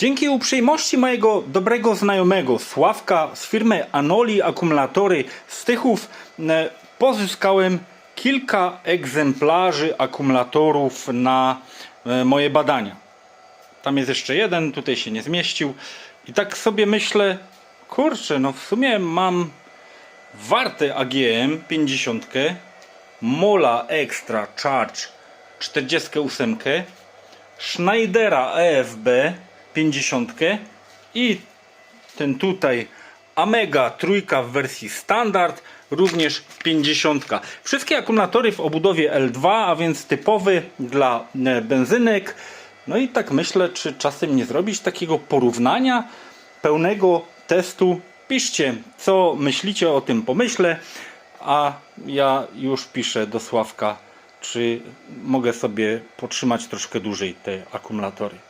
Dzięki uprzejmości mojego dobrego znajomego Sławka z firmy Anoli Akumulatory z Tychów e, pozyskałem kilka egzemplarzy akumulatorów na e, moje badania. Tam jest jeszcze jeden, tutaj się nie zmieścił. I tak sobie myślę, kurczę, no w sumie mam warte AGM 50, Mola Extra Charge 48, Schneidera EFB 50 i ten tutaj Amega trójka w wersji standard również 50. Wszystkie akumulatory w obudowie L2, a więc typowy dla e, benzynek. No i tak myślę, czy czasem nie zrobić takiego porównania pełnego testu. Piszcie, co myślicie o tym pomyśle, a ja już piszę do Sławka, czy mogę sobie potrzymać troszkę dłużej te akumulatory.